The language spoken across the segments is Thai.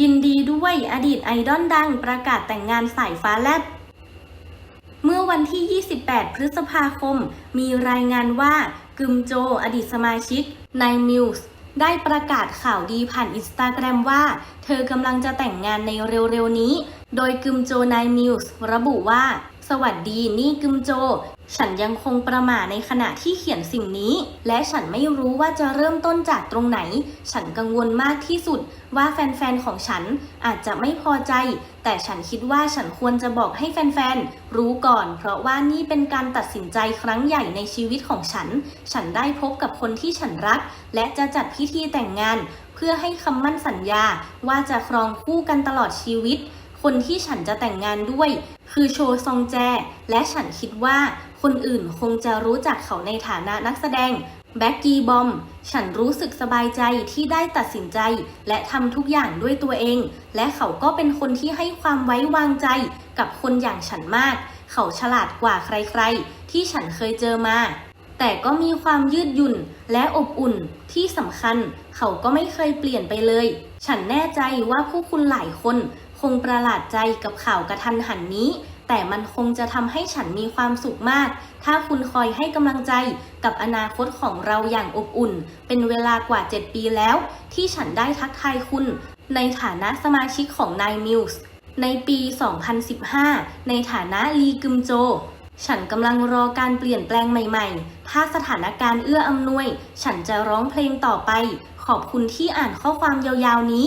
ยินดีด้วยอดีตไอดอลดังประกาศแต่งงานสายฟ้าแลบ เมื่อวันที่ 28 พฤษภาคม มีรายงานว่ากึมโจอดีตสมาชิกนมิวส์ได้ประกาศข่าวดีผ่านอินสตาแกรมว่า เธอกำลังจะแต่งงานในเร็วๆนี้ โดยกึมโจนายมิวส์ระบุว่า สวัสดีนี่กึมโจ ฉันยังคงประหม่าในขณะที่เขียนสิ่งนี้ และฉันไม่รู้ว่าจะเริ่มต้นจากตรงไหน ฉันกังวลมากที่สุดว่าแฟนๆของฉันอาจจะไม่พอใจ แต่ฉันคิดว่าฉันควรจะบอกให้แฟนๆรู้ก่อน เพราะว่านี่เป็นการตัดสินใจครั้งใหญ่ในชีวิตของฉัน ฉันได้พบกับคนที่ฉันรัก และจะจัดพิธีแต่งงาน เพื่อให้คำมั่นสัญญาว่าจะครองคู่กันตลอดชีวิต คนที่ฉันจะแต่งงานด้วย คือโชซองแจ และฉันคิดว่าคนอื่นคงจะรู้จักเขาในฐานะนักแสดงแบ็กกี้บอม ฉันรู้สึกสบายใจที่ได้ตัดสินใจ และทำทุกอย่างด้วยตัวเอง และเขาก็เป็นคนที่ให้ความไว้วางใจกับคนอย่างฉันมาก เขาฉลาดกว่าใครๆ ที่ฉันเคยเจอมา แต่ก็มีความยืดหยุ่นและอบอุ่นที่สำคัญ เขาก็ไม่เคยเปลี่ยนไปเลย ฉันแน่ใจว่าผู้คุณหลายคน งประหลาดใจกับข่าวกระทันหันนี้ แต่มันคงจะทำให้ฉันมีความสุขมาก ถ้าคุณคอยให้กำลังใจกับอนาคตของเราอย่างอบอุ่น เป็นเวลากว่า 7 ปีแล้ว ที่ฉันได้ทักทายคุณ ในฐานะสมาชิกของนายมิวส์ในปี 2015 ในฐานะลีกึมโจ ฉันกำลังรอการเปลี่ยนแปลงใหม่ๆ ถ้าสถานการณ์เอื้ออำนวย ฉันจะร้องเพลงต่อไป ขอบคุณที่อ่านข้อความยาวๆนี้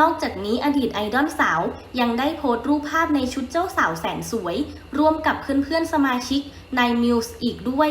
นอกจากนี้อดีตไอดอลสาวยังได้โพสต์รูปภาพในชุดเจ้าสาวแสนสวย ร่วมกับเพื่อนๆสมาชิกในมิวส์อีกด้วย